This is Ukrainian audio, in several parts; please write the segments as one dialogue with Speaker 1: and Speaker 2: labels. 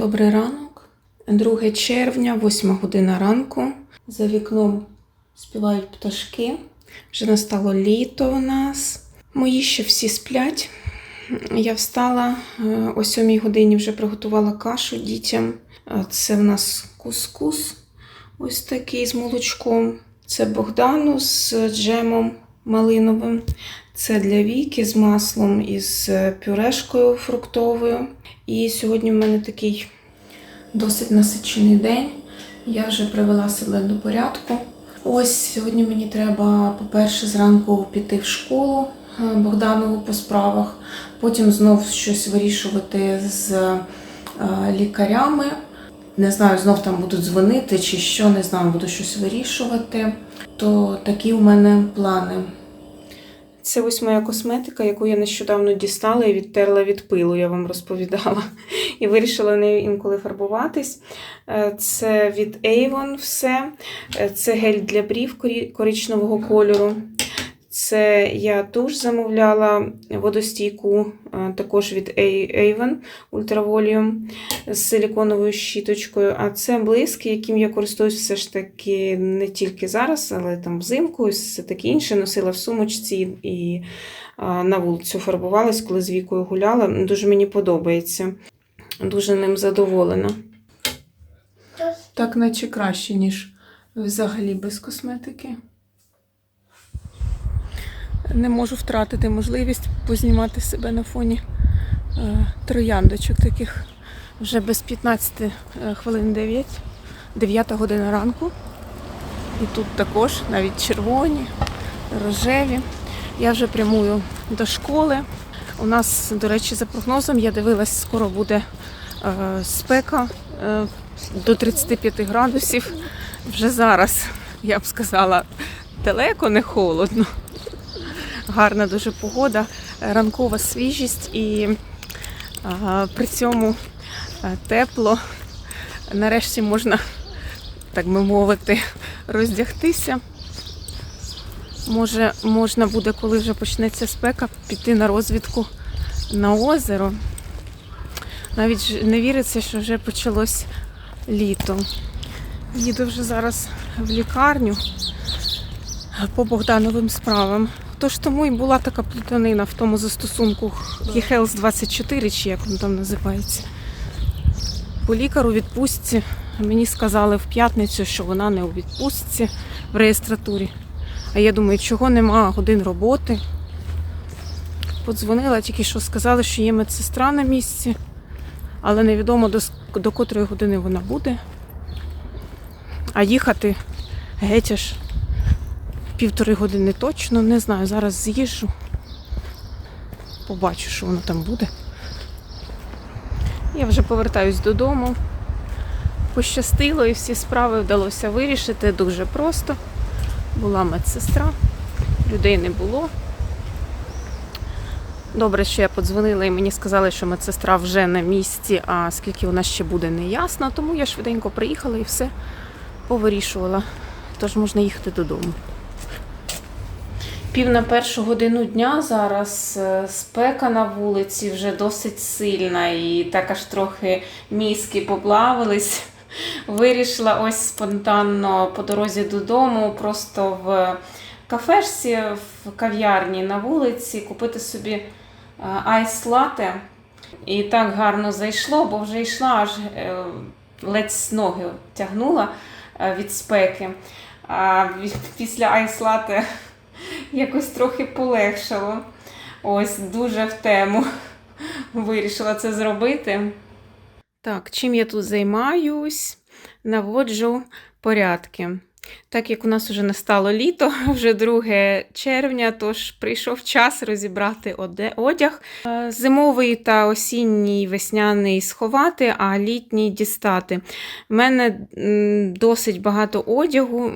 Speaker 1: Добрий ранок. 2 червня, 8 година ранку. За вікном співають пташки. Вже настало літо у нас. Мої ще всі сплять. Я встала е, о 7 годині, вже приготувала кашу дітям. Е, Це в нас кускус, ось такий з молочком. Це Богдану з джемом малиновим. Це для Віки з маслом і з е, пюрешкою фруктовою. І сьогодні в мене такий досить насичений день. Я вже привела себе до порядку. Ось сьогодні мені треба, по-перше, зранку піти в школу е, Богданову по справах, потім знов щось вирішувати з е, лікарями. Не знаю, знов там будуть дзвонити чи що, не знаю, буду щось вирішувати. То такі у мене плани. Це ось моя косметика, яку я нещодавно дістала і відтерла від пилу, я вам розповідала. І вирішила нею інколи фарбуватись. Е, Це від Avon все. Е, Це гель для брів коричневого кольору. Це я туш замовляла водостійку, е, також від Avon Ultra Volume з силіконовою щіточкою. А це блиск, яким я користуюсь все ж таки не тільки зараз, але там взимку, і все таке інше. Носила в сумочці і на вулицю фарбувалась, коли з вікою гуляла. Дуже мені подобається. Дуже ним задоволена. Так, наче краще, ніж взагалі без косметики. Не можу втратити можливість познімати себе на фоні е, трояндочок таких вже без 15 е, хвилин 9, 9 година ранку. І тут також навіть червоні, рожеві. Я вже прямую до школи. У нас, до речі, за прогнозом, я дивилась, скоро буде е, спека до 35 градусів. Вже зараз, я б сказала, далеко не холодно. Гарна дуже погода, е, ранкова свіжість і при цьому е, тепло. Нарешті можна, так би мовити, роздягтися. Може, можна буде, коли вже почнеться спека, піти на розвідку на озеро. Навіть не віриться, що вже почалось літо. Їду вже зараз в лікарню по Богдановим справам. Тож тому і була така плутанина в тому застосунку eHealth 24, чи як він там називається. По лікару відпустці мені сказали в п'ятницю, що вона не у відпустці в реєстратурі. А я думаю, чого нема годин роботи. Подзвонила, тільки що сказали, що є медсестра на місці, але невідомо до, до котрої години вона буде. А їхати геть аж півтори години точно, не знаю, зараз з'їжджу. Побачу, що воно там буде. Я вже повертаюсь додому. Пощастило і всі справи вдалося вирішити дуже просто. Була медсестра, людей не було. Добре, що я подзвонила і мені сказали, що медсестра вже на місці, а скільки вона ще буде, не ясно. Тому я швиденько приїхала і все повирішувала. Тож можна їхати додому. Пів на першу годину дня зараз е, спека на вулиці вже досить сильна і так аж трохи мізки поплавились. Вирішила ось спонтанно по дорозі додому, просто в кафешці, в кав'ярні на вулиці купити собі е, айс лате. І так гарно зайшло, бо вже йшла аж е, ледь з ноги тягнула від спеки. А після айс лате якось трохи полегшало. Ось дуже в тему вирішила це зробити. Так, чим я тут займаюсь? Наводжу порядки. Так як у нас вже настало літо, вже 2 червня, тож прийшов час розібрати одяг. Е, Зимовий та осінній весняний сховати, а літній дістати. У мене досить багато одягу,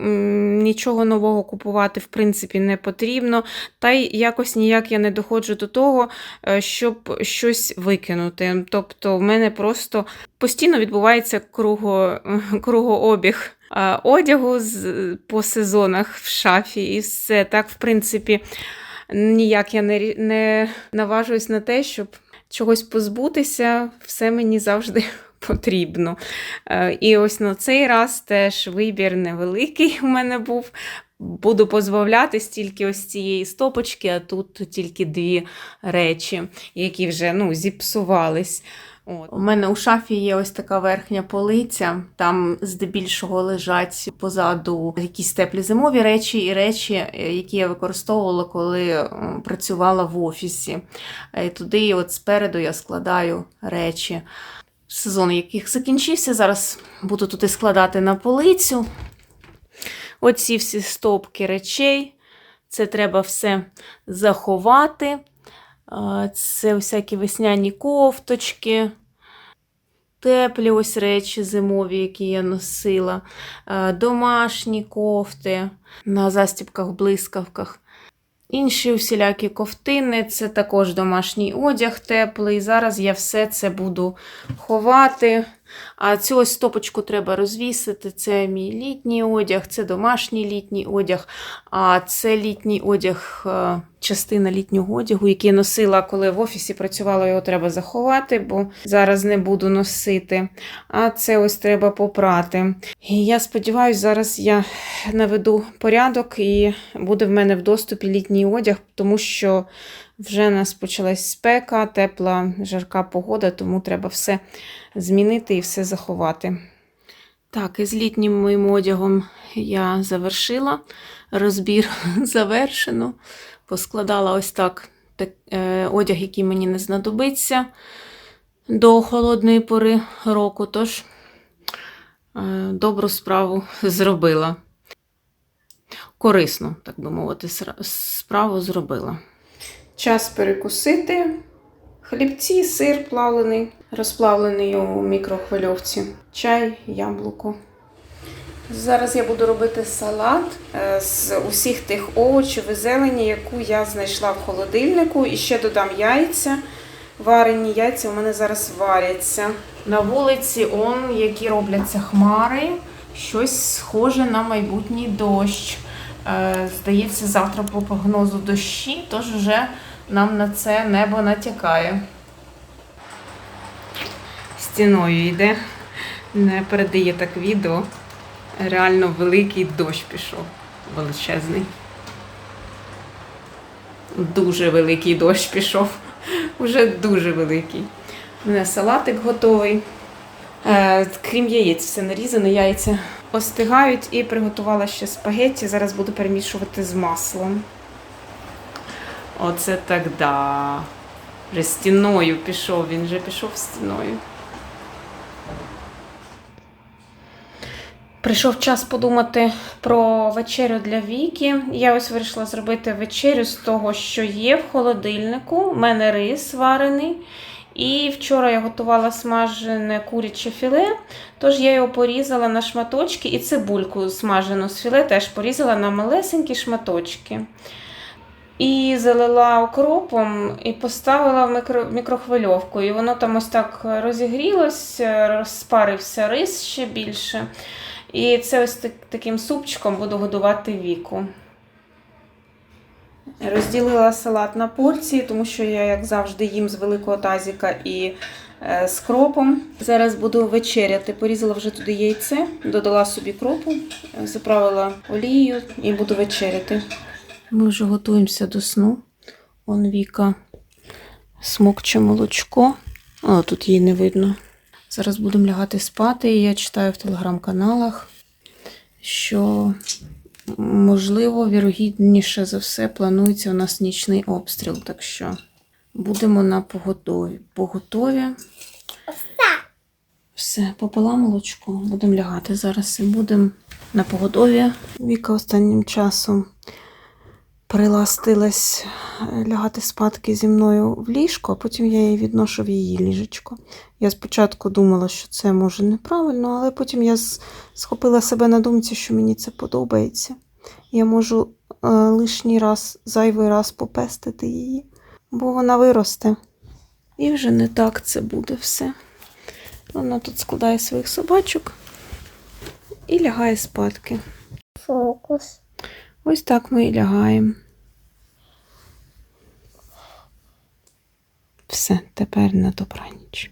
Speaker 1: нічого нового купувати в принципі не потрібно. Та й якось ніяк я не доходжу до того, е, щоб щось викинути. Тобто, в мене просто постійно відбувається круго, кругообіг одягу з, по сезонах в шафі, і все так, в принципі, ніяк я не, не наважуюсь на те, щоб чогось позбутися, все мені завжди потрібно. Е, І ось на цей раз теж вибір невеликий у мене був. Буду позбавлятись тільки ось цієї стопочки, а тут тільки дві речі, які вже ну, зіпсувались. От. У мене у шафі є ось така верхня полиця, там здебільшого лежать позаду якісь теплі зимові речі і речі, е, які я використовувала, коли е, працювала в офісі. І туди, от спереду, я складаю речі. Сезон яких закінчився. Зараз буду туди складати на полицю. Оці всі стопки речей. Це треба все заховати. Це всякі весняні кофточки, теплі ось речі зимові, які я носила, домашні кофти на застібках, блискавках. Інші усілякі ковтини, це також домашній одяг теплий. Зараз я все це буду ховати. А цю ось стопочку треба розвісити. Це мій літній одяг, це домашній літній одяг. А це літній одяг, е, частина літнього одягу, який я носила, коли в офісі працювала, його треба заховати, бо зараз не буду носити. А це ось треба попрати. І я сподіваюся, зараз я наведу порядок і буде в мене в доступі літній одяг, тому що вже у нас почалась спека, тепла, жарка погода, тому треба все змінити і все заховати. Так, із літнім моїм одягом я завершила. Розбір завершено. Поскладала ось так, так е, одяг, який мені не знадобиться до холодної пори року. Тож е, добру справу зробила. Корисно, так би мовити, справу зробила. Час перекусити. Хлібці, сир плавлений, розплавлений у мікрохвильовці, чай, яблуко. Зараз я буду робити салат е, з усіх тих овочів і зелені, яку я знайшла в холодильнику. І ще додам яйця. Варені яйця у мене зараз варяться. На вулиці он, які робляться хмари, щось схоже на майбутній дощ. Е, Здається, завтра по прогнозу дощі, тож вже нам на це небо натякає. Стіною йде, не передає так відео. Реально великий дощ пішов. Величезний. Дуже великий дощ пішов. Уже дуже великий. У мене салатик готовий. Е, крім яєць, все нарізане, яйця остигають і приготувала ще спагетті. Зараз буду перемішувати з маслом. Оце так да. Вже стіною пішов, він вже пішов стіною. Прийшов час подумати про вечерю для Віки. Я ось вирішила зробити вечерю з того, що є в холодильнику. У мене рис варений. І вчора я готувала смажене куряче філе, тож я його порізала на шматочки і цибульку смажену з філе теж порізала на малесенькі шматочки. І залила окропом і поставила в мікро, мікрохвильовку. І воно там ось так розігрілось, розпарився рис ще більше. І це ось так, таким супчиком буду годувати віку. Розділила салат на порції, тому що я, як завжди, їм з великого тазіка і е, з кропом. Зараз буду вечеряти. Порізала вже туди яйце, додала собі кропу, заправила олією і буду вечеряти. Ми вже готуємося до сну. Он Віка смокче молочко. О, тут її не видно. Зараз будемо лягати спати. І я читаю в телеграм-каналах, що, можливо, вірогідніше за все, планується у нас нічний обстріл. Так що будемо на поготові. Поготові. Все, попила молочко, будемо лягати зараз і будемо на погодові. Віка останнім часом приластилась е, лягати спадки зі мною в ліжко, а потім я її відношу в її ліжечко. Я спочатку думала, що це може неправильно, але потім я схопила себе на думці, що мені це подобається. Я можу е, лишній раз, зайвий раз попестити її, бо вона виросте. І вже не так це буде все. Вона тут складає своїх собачок і лягає спадки.
Speaker 2: Фокус.
Speaker 1: Ось так ми і лягаємо. Все, тепер на добраніч.